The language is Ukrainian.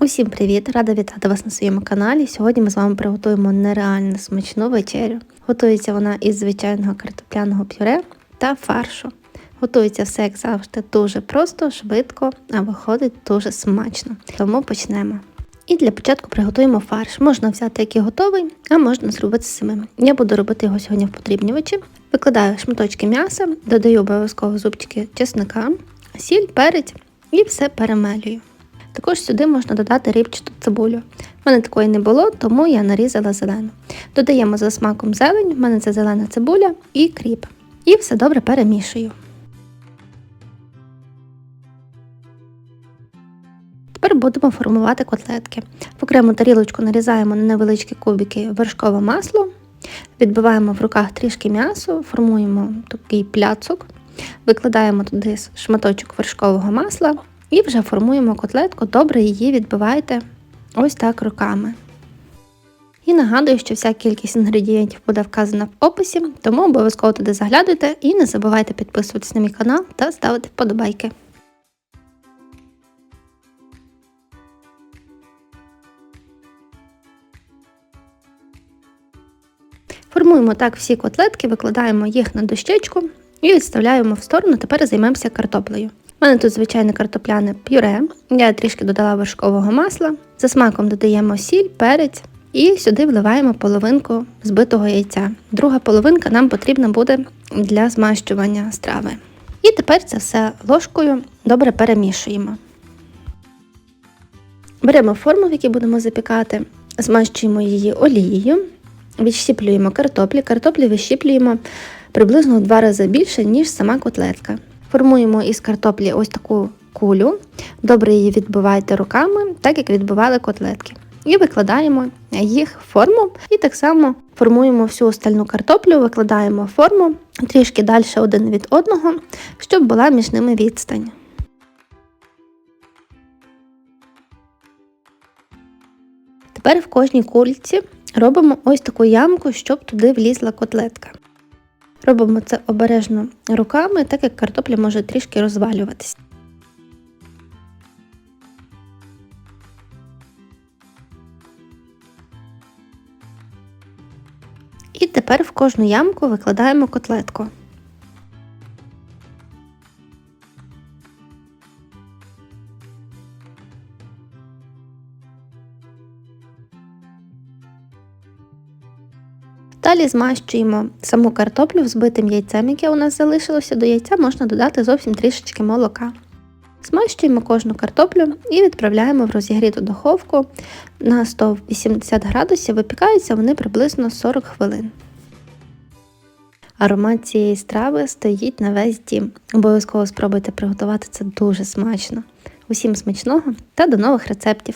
Усім привіт! Рада вітати вас на своєму каналі. Сьогодні ми з вами приготуємо нереально смачну вечерю. Готується вона із звичайного картопляного пюре та фаршу. Готується все, як завжди, дуже просто, швидко, а виходить дуже смачно. Тому почнемо. І для початку приготуємо фарш. Можна взяти який готовий, а можна зробити самим. Я буду робити його сьогодні в подрібнювачі. Викладаю шматочки м'яса, додаю обов'язково зубчики чесника, сіль, перець і все перемелюю. Також сюди можна додати рибчату цибулю. У мене такої не було, тому я нарізала зелену. Додаємо за смаком зелень, в мене це зелена цибуля і кріп. І все добре перемішую. Тепер будемо формувати котлетки. В окрему тарілочку нарізаємо на невеличкі кубики вершкове масло, відбиваємо в руках трішки м'ясо, формуємо такий пляцок, викладаємо туди шматочок вершкового масла. І вже формуємо котлетку, добре її відбивайте ось так руками. І нагадую, що вся кількість інгредієнтів буде вказана в описі, тому обов'язково туди заглядуйте і не забувайте підписуватись на мій канал та ставити вподобайки. Формуємо так всі котлетки, викладаємо їх на дощечку і відставляємо в сторону, тепер займемося картоплею. У мене тут звичайне картопляне пюре. Я трішки додала вершкового масла. За смаком додаємо сіль, перець і сюди вливаємо половинку збитого яйця. Друга половинка нам потрібна буде для змащування страви. І тепер це все ложкою добре перемішуємо. Беремо форму, в якій будемо запікати, змащуємо її олією, відщіплюємо картоплі. Картоплі вищіплюємо приблизно в два рази більше, ніж сама котлетка. Формуємо із картоплі ось таку кулю, добре її відбивайте руками, так як відбивали котлетки. І викладаємо їх в форму. І так само формуємо всю остальну картоплю, викладаємо форму трішки далі один від одного, щоб була між ними відстань. Тепер в кожній кульці робимо ось таку ямку, щоб туди влізла котлетка. Робимо це обережно руками, так як картопля може трішки розвалюватись. І тепер в кожну ямку викладаємо котлетку. Далі змащуємо саму картоплю взбитим яйцем, яке у нас залишилося. До яйця можна додати зовсім трішечки молока. Змащуємо кожну картоплю і відправляємо в розігріту духовку на 180 градусів, випікаються вони приблизно 40 хвилин. Аромат цієї страви стоїть на весь дім. Обов'язково спробуйте приготувати це дуже смачно. Усім смачного та до нових рецептів!